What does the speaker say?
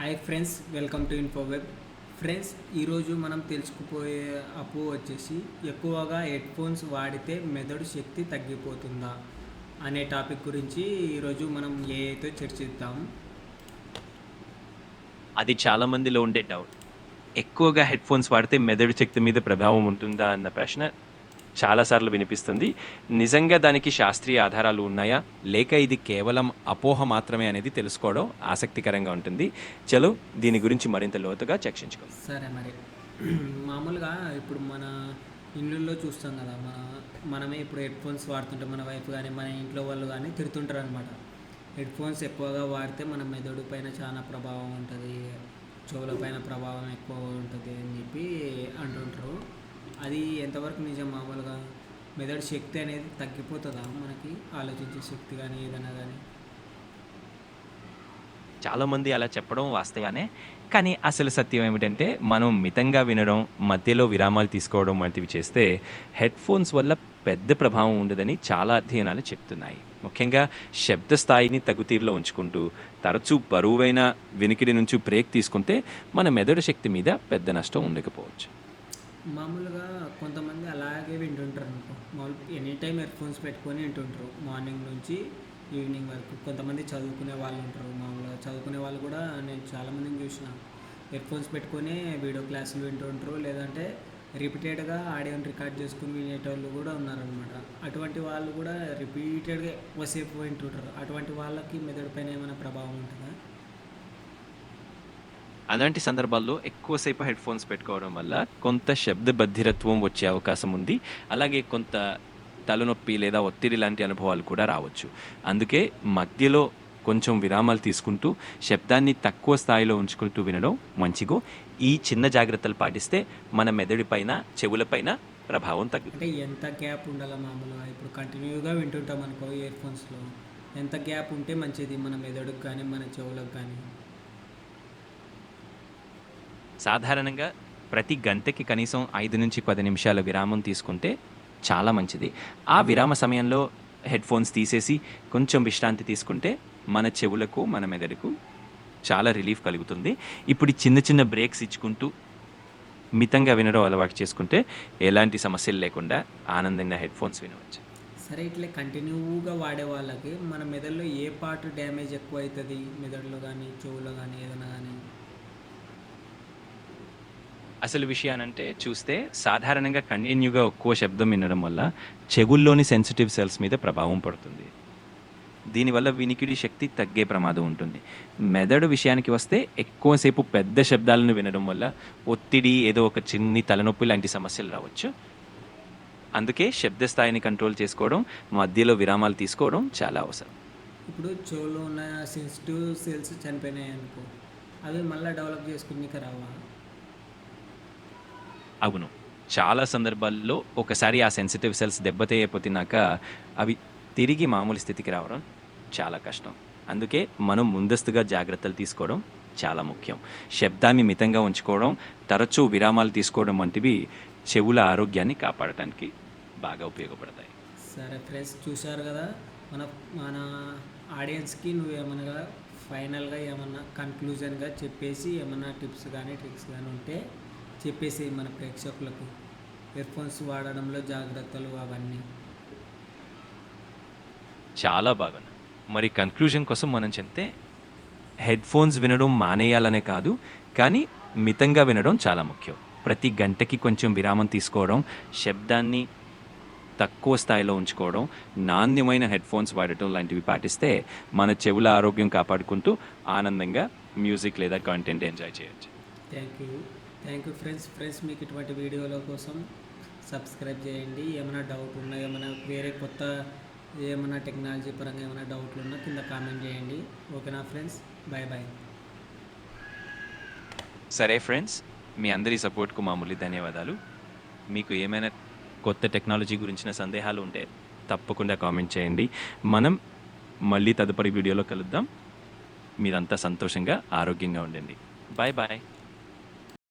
Hi friends welcome to Infoweb friends ఈరోజు మనం తెలుసుకుపోయే అప్పు వచ్చేసి ఎక్కువగా హెడ్ ఫోన్స్ వాడితే మెదడు శక్తి తగ్గిపోతుందా అనే టాపిక్ గురించి ఈరోజు మనం ఏ అయితే చర్చిద్దాం. అది చాలా మందిలో ఉండే డౌట్. ఎక్కువగా హెడ్ ఫోన్స్ వాడితే మెదడు శక్తి మీద ప్రభావం ఉంటుందా అన్న ప్రశ్న. చాలాసార్లు వినిపిస్తుంది. నిజంగా దానికి శాస్త్రీయ ఆధారాలు ఉన్నాయా? లేక ఇది కేవలం అపోహ మాత్రమే అనేది తెలుసుకోవడం ఆసక్తికరంగా ఉంటుంది. చలో దీని గురించి మరింత లోతుగా చర్చించుకుందాం సరే మరి. మామూలుగా ఇప్పుడు మన ఇళ్ళల్లో చూస్తాం కదా మన మనమే ఇప్పుడు హెడ్ ఫోన్స్ వాడుతుంటే మన వైఫ్ కానీ మన ఇంట్లో వాళ్ళు కానీ తిడుతుంటారు అనమాట హెడ్ ఫోన్స్ ఎక్కువగా వాడితే మన మెదడు పైన చాలా ప్రభావం ఉంటుంది చెవుల పైన ప్రభావం ఎక్కువ ఉంటుంది అని చెప్పి అంటుంటారు. అది ఎంతవరకు నిజం? మామూలుగా మెదడు శక్తి అనేది తగ్గిపోతుందా మనకి? ఆలోచించే శక్తి కానీ ఏదైనా కానీ? చాలామంది అలా చెప్పడం వాస్తవానే కానీ అసలు సత్యం ఏమిటంటే మనం మితంగా వినడం మధ్యలో విరామాలు తీసుకోవడం వంటివి చేస్తే హెడ్ ఫోన్స్ వల్ల పెద్ద ప్రభావం ఉండదని చాలా అధ్యయనాలు చెప్తున్నాయి. ముఖ్యంగా శబ్ద స్థాయిని తగుతీరులో ఉంచుకుంటూ తరచూ బరువైన వినికిడి నుంచి బ్రేక్ తీసుకుంటే మన మెదడు శక్తి మీద పెద్ద నష్టం ఉండకపోవచ్చు. మామూలుగా కొంతమంది అలాగే వింటుంటారు అనుకో. మామూలు ఎనీ టైం ఇయర్ ఫోన్స్ పెట్టుకొని వింటుంటారు. మార్నింగ్ నుంచి ఈవినింగ్ వరకు. కొంతమంది చదువుకునే వాళ్ళు ఉంటారు. మామూలుగా చదువుకునే వాళ్ళు కూడా నేను చాలామందిని చూసిన. ఇయర్ ఫోన్స్ పెట్టుకొని వీడియో క్లాసులు వింటుంటారు. లేదంటే రిపీటెడ్గా ఆడియోని రికార్డ్ చేసుకుని వినేటోళ్ళు కూడా ఉన్నారనమాట అటువంటి వాళ్ళు కూడా రిపీటెడ్గా ఎక్కువసేపు వింటుంటారు. అటువంటి వాళ్ళకి మెదడు పైన ఏమైనా ప్రభావం ఉంటుందా? అలాంటి సందర్భాల్లో ఎక్కువసేపు హెడ్ ఫోన్స్ పెట్టుకోవడం వల్ల కొంత శబ్ద బద్ధిరత్వం వచ్చే అవకాశం ఉంది. అలాగే కొంత తలనొప్పి లేదా ఒత్తిడి లాంటి అనుభవాలు కూడా రావచ్చు. అందుకే మధ్యలో కొంచెం విరామాలు తీసుకుంటూ శబ్దాన్ని తక్కువ స్థాయిలో ఉంచుకుంటూ వినడం మంచిగో. ఈ చిన్న జాగ్రత్తలు పాటిస్తే మన మెదడిపైన చెవులపైన ప్రభావం తగ్గుతుంది. అంటే ఎంత గ్యాప్ ఉండాలి మామూలుగా? ఇప్పుడు కంటిన్యూగా వింటుంటాం అనుకో ఇయర్ ఫోన్స్లో. ఎంత గ్యాప్ ఉంటే మంచిది మన మెదడుకు కానీ మన చెవులకు కానీ? సాధారణంగా ప్రతి గంటకి కనీసం ఐదు నుంచి పది నిమిషాల విరామం తీసుకుంటే చాలా మంచిది. ఆ విరామ సమయంలో హెడ్ ఫోన్స్ తీసేసి కొంచెం విశ్రాంతి తీసుకుంటే మన చెవులకు మన మెదడుకు చాలా రిలీఫ్ కలుగుతుంది. ఇప్పుడు చిన్న చిన్న బ్రేక్స్ ఇచ్చుకుంటూ మితంగా వినడం అలవాటు చేసుకుంటే ఎలాంటి సమస్యలు లేకుండా ఆనందంగా హెడ్ ఫోన్స్ వినవచ్చు. సరే ఇట్లా కంటిన్యూగా వాడే వాళ్ళకి మన మెదడులో ఏ పార్ట్ డ్యామేజ్ ఎక్కువ అవుతుంది మెదడులో కానీ చెవులో కానీ ఏదైనా కానీ అసలు విషయానంటే చూస్తే సాధారణంగా కంటిన్యూగా ఎక్కువ శబ్దం వినడం వల్ల చెవుల్లోని సెన్సిటివ్ సెల్స్ మీద ప్రభావం పడుతుంది. దీనివల్ల వినికిడి శక్తి తగ్గే ప్రమాదం ఉంటుంది. మెదడు విషయానికి వస్తే ఎక్కువసేపు పెద్ద శబ్దాలను వినడం వల్ల ఒత్తిడి ఏదో ఒక చిన్ని తలనొప్పి లాంటి సమస్యలు రావచ్చు. అందుకే శబ్ద స్థాయిని కంట్రోల్ చేసుకోవడం మధ్యలో విరామాలు తీసుకోవడం చాలా అవసరం. ఇప్పుడు చెవులో ఉన్న సెన్సిటివ్ సెల్స్ చనిపోయినాయి అనుకో అవి మళ్ళీ డెవలప్ చేసుకుని రావా? అవును. చాలా సందర్భాల్లో ఒకసారి ఆ సెన్సిటివ్ సెల్స్ దెబ్బతేయపోతున్నాక అవి తిరిగి మామూలు స్థితికి రావడం చాలా కష్టం. అందుకే మనం ముందస్తుగా జాగ్రత్తలు తీసుకోవడం చాలా ముఖ్యం. శబ్దాన్ని మితంగా ఉంచుకోవడం తరచూ విరామాలు తీసుకోవడం వంటివి చెవుల ఆరోగ్యాన్ని కాపాడటానికి బాగా ఉపయోగపడతాయి. సరే ఫ్రెండ్స్ చూశారు కదా? మన మన ఆడియన్స్కి నువ్వు ఏమన్నా ఫైనల్గా ఏమన్నా కన్క్లూజన్గా చెప్పేసి ఏమన్నా టిప్స్ కానీ ట్రిక్స్ కానీ ఉంటే చెప్పేసి మన ప్రేక్షకులకు. ఇయర్ ఫోన్స్ వాడడంలో జాగ్రత్తలు అవన్నీ. చాలా బాగా మరి కన్క్లూజన్ కోసం మనం చెప్తే హెడ్ ఫోన్స్ వినడం మానేయాలనే కాదు కానీ మితంగా వినడం చాలా ముఖ్యం. ప్రతి గంటకి కొంచెం విరామం తీసుకోవడం శబ్దాన్ని తక్కువ స్థాయిలో ఉంచుకోవడం నాణ్యమైన హెడ్ ఫోన్స్ వాడటం లాంటివి పాటిస్తే మన చెవుల ఆరోగ్యం కాపాడుకుంటూ ఆనందంగా మ్యూజిక్ లేదా కంటెంట్ ఎంజాయ్ చేయొచ్చు. Thank you thank you friends. Friends మీకు ఇటువంటి వీడియోల కోసం సబ్స్క్రైబ్ చేయండి. ఏమైనా డౌట్ ఉన్నా ఏమైనా వేరే కొత్త ఏమైనా టెక్నాలజీ పరంగా ఏమైనా డౌట్లు ఉన్నా కింద కామెంట్ చేయండి. ఓకేనా ఫ్రెండ్స్? బాయ్ బాయ్ సరే ఫ్రెండ్స్ మీ అందరి సపోర్ట్కు మామూలు ధన్యవాదాలు. మీకు ఏమైనా కొత్త టెక్నాలజీ గురించిన సందేహాలు ఉంటే తప్పకుండా కామెంట్ చేయండి. మనం మళ్ళీ తదుపరి వీడియోలో కలుద్దాం. మీరంతా సంతోషంగా ఆరోగ్యంగా ఉండండి. Bye bye